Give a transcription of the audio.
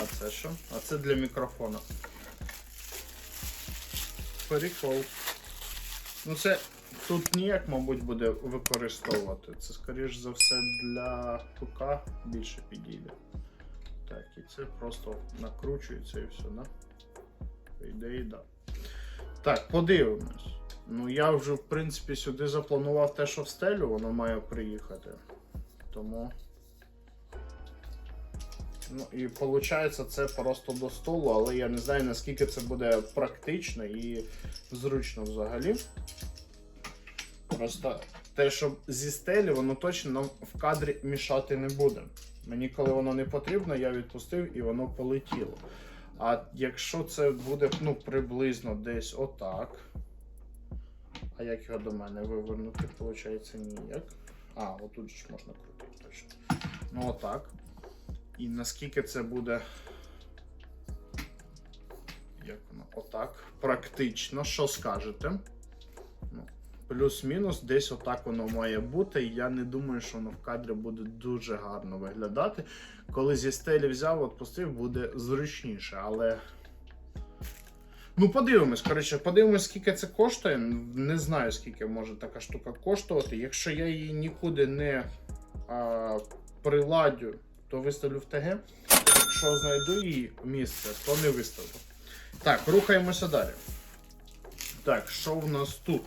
А це що? А це для мікрофона. Прикол. Ну це тут ніяк, мабуть, буде використовувати. Це, скоріш за все, для ПК більше підійде. Так, і це просто накручується і все, да? По ідеї, да. Так, подивимось. Ну, я вже, в принципі, сюди запланував те, що в стелю, воно має приїхати. Тому. Ну і виходить, це просто до столу, але я не знаю наскільки це буде практично і зручно взагалі. Просто те, що зі стелі, воно точно нам в кадрі мішати не буде. Мені, коли воно не потрібно, я відпустив і воно полетіло. А якщо це буде ну, приблизно десь отак. А як його до мене вивернути, виходить, ніяк. А, отут ж можна крутити точно. Ну отак. І наскільки це буде. Як воно? Отак. Практично, що скажете? Ну, плюс-мінус, десь отак воно має бути. Я не думаю, що воно в кадрі буде дуже гарно виглядати. Коли зі стелі взяв, відпустив, буде зручніше, але. Ну, подивимось, коротше, подивимось, скільки це коштує. Не знаю, скільки може така штука коштувати. Якщо я її нікуди не а, приладю, то виставлю в ТГ. Якщо знайду її місце, то не виставлю. Так, рухаємося далі. Так, що в нас тут?